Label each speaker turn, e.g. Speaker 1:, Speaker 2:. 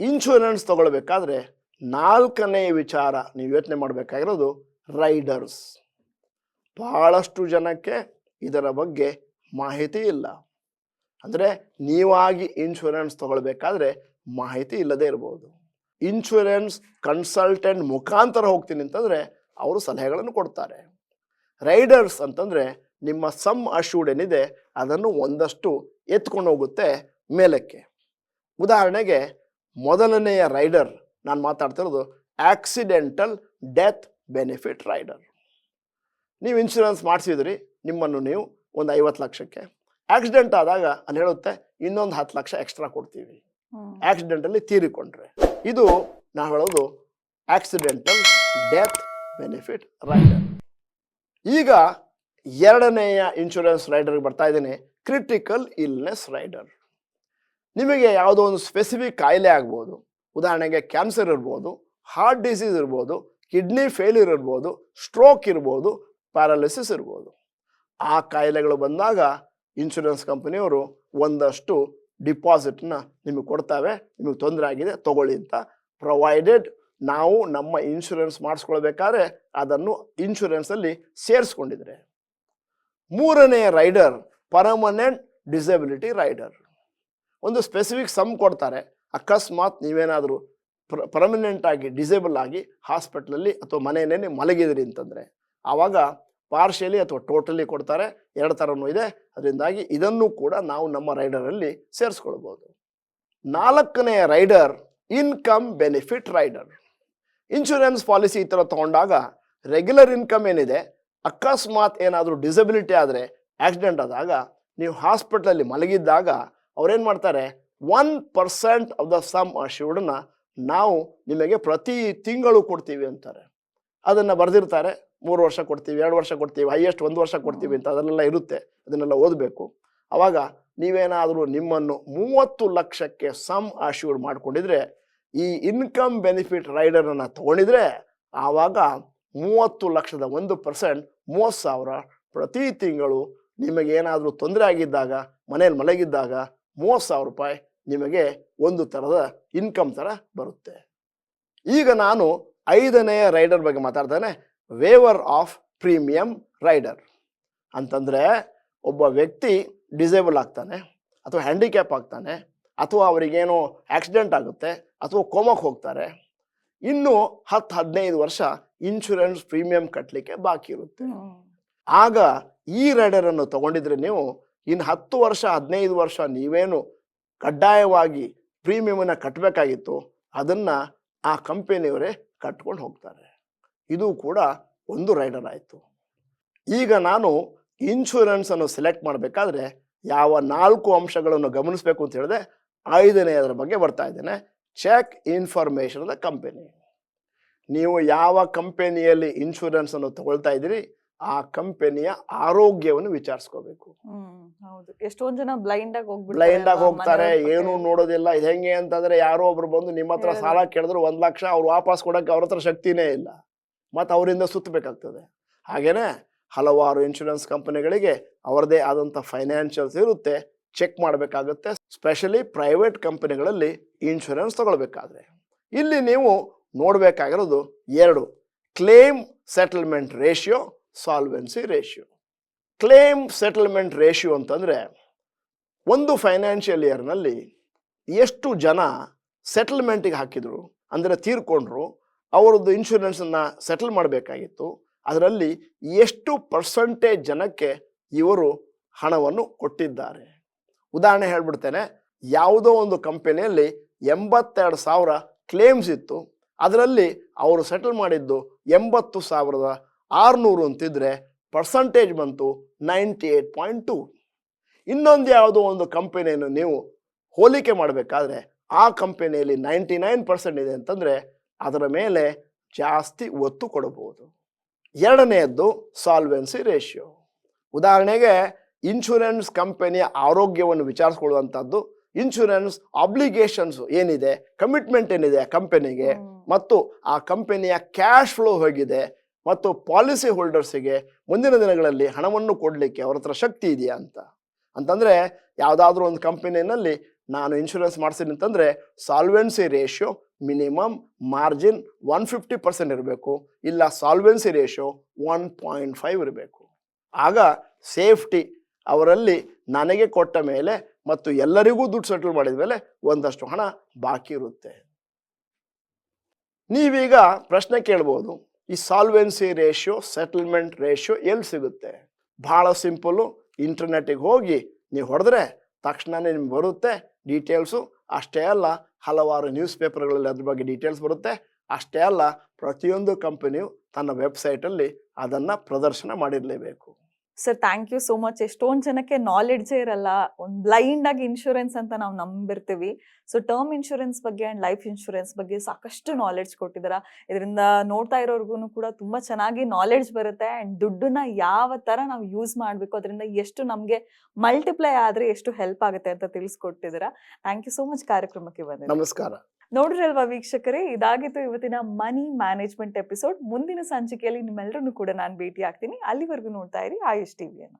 Speaker 1: Insurance ತಗೊಳ್ಬೇಕಾದ್ರೆ ನಾಲ್ಕನೇ ವಿಚಾರ ನೀವು ಯೋಚನೆ ಮಾಡಬೇಕಾಗಿರೋದು ರೈಡರ್ಸ್ ಬಹಳಷ್ಟು ಜನಕ್ಕೆ ಇದರ ಬಗ್ಗೆ ಮಾಹಿತಿ ಇಲ್ಲ. ಅಂದರೆ ನೀವಾಗಿ ಇನ್ಶೂರೆನ್ಸ್ ತಗೊಳ್ಬೇಕಾದ್ರೆ ಮಾಹಿತಿ ಇಲ್ಲದೆ ಇರ್ಬೋದು. ಇನ್ಶೂರೆನ್ಸ್ ಕನ್ಸಲ್ಟೆಂಟ್ ಮುಖಾಂತರ ಹೋಗ್ತೀನಿ ಅಂತಂದರೆ ಅವರು ಸಲಹೆಗಳನ್ನು ಕೊಡ್ತಾರೆ. ರೈಡರ್ಸ್ ಅಂತಂದರೆ ನಿಮ್ಮ ಸಮ್ ಅಶೂಡ್ ಏನಿದೆ ಅದನ್ನು ಒಂದಷ್ಟು ಎತ್ಕೊಂಡು ಹೋಗುತ್ತೆ ಮೇಲಕ್ಕೆ. ಉದಾಹರಣೆಗೆ ಮೊದಲನೆಯ ರೈಡರ್ ನಾನು ಮಾತಾಡ್ತಿರೋದು ಆಕ್ಸಿಡೆಂಟಲ್ ಡೆತ್ ಬೆನಿಫಿಟ್ ರೈಡರ್ ನೀವು ಇನ್ಶೂರೆನ್ಸ್ ಮಾಡಿಸಿದ್ರಿ ನಿಮ್ಮನ್ನು ನೀವು ಒಂದು ಐವತ್ತು ಲಕ್ಷಕ್ಕೆ. ಆಕ್ಸಿಡೆಂಟ್ ಆದಾಗ ಅಲ್ಲಿ ಹೇಳುತ್ತೆ ಇನ್ನೊಂದು ಹತ್ತು ಲಕ್ಷ ಎಕ್ಸ್ಟ್ರಾ ಕೊಡ್ತೀವಿ. ಆಕ್ಸಿಡೆಂಟಲ್ಲಿ ತೀರಿಕೊಂಡ್ರೆ. ಇದು ನಾವು ಹೇಳೋದು ಆಕ್ಸಿಡೆಂಟಲ್ ಡೆತ್ ಬೆನಿಫಿಟ್ ರೈಡರ್ ಈಗ ಎರಡನೆಯ ಇನ್ಶೂರೆನ್ಸ್ ರೈಡರ್ಗೆ ಬರ್ತಾ ಇದ್ದೀನಿ ಕ್ರಿಟಿಕಲ್ ಇಲ್ನೆಸ್ ರೈಡರ್ ನಿಮಗೆ ಯಾವುದೋ ಒಂದು ಸ್ಪೆಸಿಫಿಕ್ ಕಾಯಿಲೆ ಆಗ್ಬೋದು. ಉದಾಹರಣೆಗೆ ಕ್ಯಾನ್ಸರ್ ಇರ್ಬೋದು ಹಾರ್ಟ್ ಡಿಸೀಸ್ ಇರ್ಬೋದು ಕಿಡ್ನಿ ಫೇಲ್ಯೂರ್ ಇರ್ಬೋದು ಸ್ಟ್ರೋಕ್ ಇರ್ಬೋದು ಪ್ಯಾರಾಲಿಸಿಸ್ ಇರ್ಬೋದು. ಆ ಕಾಯಿಲೆಗಳು ಬಂದಾಗ ಇನ್ಶೂರೆನ್ಸ್ ಕಂಪನಿಯವರು ಒಂದಷ್ಟು ಡಿಪಾಸಿಟ್ನ ನಿಮಗೆ ಕೊಡ್ತಾವೆ, ನಿಮಗೆ ತೊಂದರೆ ಆಗಿದೆ, ತಗೊಳ್ಳಿ ಅಂತ ಪ್ರೊವೈಡೆಡ್ ನಾವು ನಮ್ಮ ಇನ್ಶೂರೆನ್ಸ್ ಮಾಡಿಸ್ಕೊಳ್ಬೇಕಾದ್ರೆ ಅದನ್ನು ಇನ್ಶೂರೆನ್ಸಲ್ಲಿ ಸೇರಿಸ್ಕೊಂಡಿದ್ರೆ. ಮೂರನೆಯ ರೈಡರ್ ಪರ್ಮನೆಂಟ್ ಡಿಸೆಬಿಲಿಟಿ ರೈಡರ್ ಒಂದು ಸ್ಪೆಸಿಫಿಕ್ ಸಮ್ ಕೊಡ್ತಾರೆ. ಅಕಸ್ಮಾತ್ ನೀವೇನಾದರೂ ಪರ್ಮನೆಂಟ್ ಆಗಿ ಡಿಸೇಬಲ್ ಆಗಿ ಹಾಸ್ಪಿಟ್ಲಲ್ಲಿ ಅಥವಾ ಮನೆಯನ್ನೇ ಮಲಗಿದ್ರಿ ಅಂತಂದರೆ, ಆವಾಗ ಪಾರ್ಶಿಯಲಿ ಅಥವಾ ಟೋಟಲಿ ಕೊಡ್ತಾರೆ. ಎರಡು ಥರನೂ ಇದೆ. ಅದರಿಂದಾಗಿ ಇದನ್ನು ಕೂಡ ನಾವು ನಮ್ಮ ರೈಡರಲ್ಲಿ ಸೇರಿಸ್ಕೊಳ್ಬೋದು. ನಾಲ್ಕನೆಯ rider income benefit rider insurance policy ಈ ಥರ ತೊಗೊಂಡಾಗ ರೆಗ್ಯುಲರ್ ಇನ್ಕಮ್ ಏನಿದೆ, ಅಕಸ್ಮಾತ್ ಏನಾದರೂ ಡಿಸಬಿಲಿಟಿ ಆದರೆ ಆಕ್ಸಿಡೆಂಟ್ ಆದಾಗ, ನೀವು ಹಾಸ್ಪಿಟ್ಲಲ್ಲಿ ಮಲಗಿದ್ದಾಗ ಅವ್ರೇನು ಮಾಡ್ತಾರೆ? One percent of the sum ಅಶ್ಯೂರ್ಡ್ನ ನಾವು ನಿಮಗೆ ಪ್ರತಿ ತಿಂಗಳು ಕೊಡ್ತೀವಿ ಅಂತಾರೆ. ಅದನ್ನು ಬರೆದಿರ್ತಾರೆ. ಮೂರು ವರ್ಷ ಕೊಡ್ತೀವಿ, ಎರಡು ವರ್ಷ ಕೊಡ್ತೀವಿ ಹೈಯೆಸ್ಟ್ ಒಂದು ವರ್ಷ ಕೊಡ್ತೀವಿ ಅಂತ ಅದನ್ನೆಲ್ಲ ಇರುತ್ತೆ. ಅದನ್ನೆಲ್ಲ ಓದಬೇಕು. ಆವಾಗ ನೀವೇನಾದರೂ ನಿಮ್ಮನ್ನು ಮೂವತ್ತು ಲಕ್ಷಕ್ಕೆ ಸಮ್ ಅಶ್ಯೂರ್ಡ್ ಮಾಡ್ಕೊಂಡಿದ್ರೆ, ಈ ಇನ್ಕಮ್ ಬೆನಿಫಿಟ್ ರೈಡರನ್ನು ತೊಗೊಂಡಿದ್ರೆ, ಆವಾಗ ಮೂವತ್ತು ಲಕ್ಷದ ಒಂದು ಪರ್ಸೆಂಟ್ ಮೂವತ್ತು ಸಾವಿರ ಪ್ರತಿ ತಿಂಗಳು ನಿಮಗೇನಾದರೂ ತೊಂದರೆ ಆಗಿದ್ದಾಗ, ಮನೇಲಿ ಮಲಗಿದ್ದಾಗ ಮೂವತ್ತು ಸಾವಿರ ರೂಪಾಯಿ ನಿಮಗೆ ಒಂದು ಥರದ ಇನ್ಕಮ್ ಥರ ಬರುತ್ತೆ. ಈಗ ನಾನು ಐದನೆಯ ರೈಡರ್ ಬಗ್ಗೆ ಮಾತಾಡ್ತಾನೆ. ವೇವರ್ ಆಫ್ ಪ್ರೀಮಿಯಂ ರೈಡರ್ ಅಂತಂದರೆ ಒಬ್ಬ ವ್ಯಕ್ತಿ ಡಿಸೇಬಲ್ ಆಗ್ತಾನೆ ಅಥವಾ ಹ್ಯಾಂಡಿಕ್ಯಾಪ್ ಆಗ್ತಾನೆ ಅಥವಾ ಅವರಿಗೇನೋ ಆಕ್ಸಿಡೆಂಟ್ ಆಗುತ್ತೆ ಅಥವಾ ಕೋಮಕ್ಕೆ ಹೋಗ್ತಾರೆ. ಇನ್ನು ಹತ್ತು ಹದಿನೈದು ವರ್ಷ ಇನ್ಶೂರೆನ್ಸ್ ಪ್ರೀಮಿಯಂ ಕಟ್ಟಲಿಕ್ಕೆ ಬಾಕಿ ಇರುತ್ತೆ. ಆಗ ಈ ರೈಡರನ್ನು ತಗೊಂಡಿದ್ರೆ ನೀವು ಇನ್ನು ಹತ್ತು ವರ್ಷ, ಹದಿನೈದು ವರ್ಷ ನೀವೇನು ಕಡ್ಡಾಯವಾಗಿ ಪ್ರೀಮಿಯಮನ್ನು ಕಟ್ಟಬೇಕಾಗಿತ್ತು ಅದನ್ನು ಆ ಕಂಪೆನಿಯವರೇ ಕಟ್ಕೊಂಡು ಹೋಗ್ತಾರೆ. ಇದು ಕೂಡ ಒಂದು ರೈಡರ್ ಆಯಿತು. ಈಗ ನಾನು ಇನ್ಶೂರೆನ್ಸನ್ನು ಸೆಲೆಕ್ಟ್ ಮಾಡಬೇಕಾದ್ರೆ ಯಾವ ನಾಲ್ಕು ಅಂಶಗಳನ್ನು ಗಮನಿಸಬೇಕು ಅಂತ ಹೇಳಿದೆ ಅದರ ಬಗ್ಗೆ ಬರ್ತಾ ಇದ್ದೇನೆ. ಚೆಕ್ ಇನ್ಫಾರ್ಮೇಷನ್ ದ ಕಂಪನಿ ನೀವು ಯಾವ ಕಂಪೆನಿಯಲ್ಲಿ ಇನ್ಶೂರೆನ್ಸನ್ನು ತಗೊಳ್ತಾ ಇದ್ದೀರಿ ಆ ಕಂಪನಿಯ ಆರೋಗ್ಯವನ್ನು ವಿಚಾರಿಸ್ಕೋಬೇಕು.
Speaker 2: ಎಷ್ಟೊಂದ್ ಜನ ಬ್ಲೈಂಡ್ ಆಗಿ ಹೋಗ್ಬಿಟ್ಟು
Speaker 1: ಬ್ಲೈಂಡ್ ಆಗಿ ಹೋಗ್ತಾರೆ ಏನು ನೋಡೋದಿಲ್ಲ. ಇದು ಹೆಂಗೆ ಅಂತಂದ್ರೆ ಯಾರೋ ಒಬ್ರು ಬಂದು ನಿಮ್ಮ ಹತ್ರ ಸಾಲ ಕೇಳಿದ್ರು ಒಂದ್ ಲಕ್ಷ ಅವ್ರು ವಾಪಸ್ ಕೊಡಕ್ಕೆ ಅವ್ರ ಹತ್ರ ಶಕ್ತಿನೇ ಇಲ್ಲ. ಮತ್ತೆ ಅವರಿಂದ ಸುತ್ತಬೇಕಾಗ್ತದೆ ಹಾಗೇನೆ ಹಲವಾರು ಇನ್ಶೂರೆನ್ಸ್ ಕಂಪನಿಗಳಿಗೆ ಅವರದೇ ಆದಂತ ಫೈನಾನ್ಷಿಯಲ್ಸ್ ಇರುತ್ತೆ. ಚೆಕ್ ಮಾಡಬೇಕಾಗುತ್ತೆ. ಸ್ಪೆಷಲಿ ಪ್ರೈವೇಟ್ ಕಂಪನಿಗಳಲ್ಲಿ ಇನ್ಶೂರೆನ್ಸ್ ತಗೊಳ್ಬೇಕಾದ್ರೆ. ಇಲ್ಲಿ ನೀವು ನೋಡಬೇಕಾಗಿರೋದು ಎರಡು. Claim settlement ratio solvency ratio claim settlement ratio ಅಂತಂದರೆ ಒಂದು ಫೈನಾನ್ಷಿಯಲ್ ಇಯರ್ನಲ್ಲಿ ಎಷ್ಟು ಜನ ಸೆಟಲ್ಮೆಂಟಿಗೆ ಹಾಕಿದರು, ಅಂದರೆ ತೀರ್ಕೊಂಡ್ರು, ಅವರದ್ದು ಇನ್ಶೂರೆನ್ಸನ್ನು ಸೆಟಲ್ ಮಾಡಬೇಕಾಗಿತ್ತು, ಅದರಲ್ಲಿ ಎಷ್ಟು ಪರ್ಸಂಟೇಜ್ ಜನಕ್ಕೆ ಇವರು ಹಣವನ್ನು ಕೊಟ್ಟಿದ್ದಾರೆ. ಉದಾಹರಣೆ ಹೇಳ್ಬಿಡ್ತೇನೆ, ಯಾವುದೋ ಒಂದು ಕಂಪನಿಯಲ್ಲಿ ಎಂಬತ್ತೆರಡು ಸಾವಿರ ಕ್ಲೇಮ್ಸ್ ಇತ್ತು, ಅದರಲ್ಲಿ ಅವರು ಸೆಟಲ್ ಮಾಡಿದ್ದು ಎಂಬತ್ತು ಸಾವಿರದ ಆರುನೂರು ಅಂತಿದ್ರೆ ಪರ್ಸಂಟೇಜ್ ಬಂತು ನೈಂಟಿ ಏಟ್ ಪಾಯಿಂಟ್ ಟು ಇನ್ನೊಂದು ಯಾವುದೋ ಒಂದು ಕಂಪನಿಯನ್ನು ನೀವು ಹೋಲಿಕೆ ಮಾಡಬೇಕಾದ್ರೆ ಆ ಕಂಪನಿಯಲ್ಲಿ ನೈಂಟಿ ನೈನ್ ಪರ್ಸೆಂಟ್ ಇದೆ ಅಂತಂದರೆ ಅದರ ಮೇಲೆ ಜಾಸ್ತಿ ಒತ್ತು ಕೊಡಬಹುದು. ಎರಡನೆಯದ್ದು ಸಾಲ್ವೆನ್ಸಿ ರೇಷಿಯೋ ಉದಾಹರಣೆಗೆ ಇನ್ಶೂರೆನ್ಸ್ ಕಂಪನಿಯ ಆರೋಗ್ಯವನ್ನು ವಿಚಾರಿಸ್ಕೊಳ್ಳುವಂಥದ್ದು ಇನ್ಶೂರೆನ್ಸ್ ಅಬ್ಲಿಗೇಷನ್ಸ್ ಏನಿದೆ ಕಮಿಟ್ಮೆಂಟ್ ಏನಿದೆ ಆ
Speaker 2: ಕಂಪನಿಗೆ.
Speaker 1: ಮತ್ತು ಆ ಕಂಪನಿಯ ಕ್ಯಾಶ್ ಫ್ಲೋ ಹೇಗಿದೆ ಮತ್ತು ಪಾಲಿಸಿ ಹೋಲ್ಡರ್ಸಿಗೆ ಮುಂದಿನ ದಿನಗಳಲ್ಲಿ ಹಣವನ್ನು ಕೊಡಲಿಕ್ಕೆ ಅವ್ರ ಹತ್ರ ಶಕ್ತಿ ಇದೆಯಾ ಅಂತ. ಅಂತಂದರೆ ಯಾವುದಾದ್ರೂ ಒಂದು ಕಂಪನಿನಲ್ಲಿ ನಾನು ಇನ್ಶೂರೆನ್ಸ್ ಮಾಡಿಸಿದ್ದೀನಿ ಅಂತಂದರೆ solvency ratio minimum margin one fifty percent ಇರಬೇಕು, ಇಲ್ಲ solvency ratio one point five ಇರಬೇಕು. ಆಗ ಸೇಫ್ಟಿ ಅವರಲ್ಲಿ ನನಗೆ ಕೊಟ್ಟ ಮೇಲೆ ಮತ್ತು ಎಲ್ಲರಿಗೂ ದುಡ್ಡು ಸೆಟಲ್ ಮಾಡಿದ ಮೇಲೆ ಒಂದಷ್ಟು ಹಣ ಬಾಕಿ ಇರುತ್ತೆ. ನೀವೀಗ ಪ್ರಶ್ನೆ ಕೇಳ್ಬೋದು ಈ ಸಾಲ್ವೆನ್ಸಿ ರೇಷಿಯೋ ಸೆಟಲ್ಮೆಂಟ್ ರೇಷಿಯೋ ಎಲ್ಲಿ ಸಿಗುತ್ತೆ? ಭಾಳ ಸಿಂಪಲ್ಲು ಇಂಟರ್ನೆಟ್ಟಿಗೆ ಹೋಗಿ ನೀವು ಹೊಡೆದ್ರೆ ತಕ್ಷಣನೇ ನಿಮ್ಗೆ ಬರುತ್ತೆ. ಡೀಟೇಲ್ಸು ಅಷ್ಟೇ ಅಲ್ಲ, ಹಲವಾರು ನ್ಯೂಸ್ ಪೇಪರ್ಗಳಲ್ಲಿ ಅದ್ರ ಬಗ್ಗೆ ಡೀಟೇಲ್ಸ್ ಬರುತ್ತೆ. ಅಷ್ಟೇ ಅಲ್ಲ, ಪ್ರತಿಯೊಂದು ಕಂಪನಿಯು ತನ್ನ ವೆಬ್ಸೈಟಲ್ಲಿ ಅದನ್ನು ಪ್ರದರ್ಶನ ಮಾಡಿರಲೇಬೇಕು.
Speaker 2: Sir thank you so much ಎಷ್ಟೊಂದು ಜನಕ್ಕೆ ನಾಲೆಡ್ಜೇ ಇರಲ್ಲ. ಒಂದು ಬ್ಲೈಂಡ್ ಆಗಿ ಇನ್ಶೂರೆನ್ಸ್ ಅಂತ ನಾವು ನಂಬಿರ್ತೀವಿ. ಸೊ ಟರ್ಮ್ ಇನ್ಶೂರೆನ್ಸ್ ಬಗ್ಗೆ ಅಂಡ್ ಲೈಫ್ ಇನ್ಶೂರೆನ್ಸ್ ಬಗ್ಗೆ ಸಾಕಷ್ಟು ನಾಲೆಡ್ಜ್ ಕೊಟ್ಟಿದ್ದೀರಾ. ಇದರಿಂದ ನೋಡ್ತಾ ಇರೋರ್ಗು ಕೂಡ ತುಂಬಾ ಚೆನ್ನಾಗಿ ನಾಲೆಡ್ಜ್ ಬರುತ್ತೆ. ಅಂಡ್ ದುಡ್ಡನ್ನ ಯಾವ ತರ ನಾವು ಯೂಸ್ ಮಾಡಬೇಕು, ಅದರಿಂದ ಎಷ್ಟು ನಮಗೆ ಮಲ್ಟಿಪ್ಲೈ ಆದ್ರೆ ಎಷ್ಟು ಹೆಲ್ಪ್ ಆಗುತ್ತೆ ಅಂತ ತಿಳಿಸ್ಕೊಟ್ಟಿದ್ದೀರಾ. ಥ್ಯಾಂಕ್ ಯು ಸೋ ಮಚ್ ಕಾರ್ಯಕ್ರಮಕ್ಕೆ ಬಂದಿದ್ದೀರಾ
Speaker 1: ನಮಸ್ಕಾರ.
Speaker 2: ನೋಡಿರಲ್ವಾ ವೀಕ್ಷಕರೇ? ಇದಾಗಿತ್ತು ಇವತ್ತಿನ ಮನಿ ಮ್ಯಾನೇಜ್ಮೆಂಟ್ ಎಪಿಸೋಡ್. ಮುಂದಿನ ಸಂಚಿಕೆಯಲ್ಲಿ ನಿಮ್ಮೆಲ್ಲರನ್ನು ಕೂಡ ನಾನು ಭೇಟಿ ಆಗ್ತೀನಿ ಅಲ್ಲಿವರೆಗೂ ನೋಡ್ತಾ ಇರಿ ಆಯುಷ್ ಟಿವಿಯನ್ನು.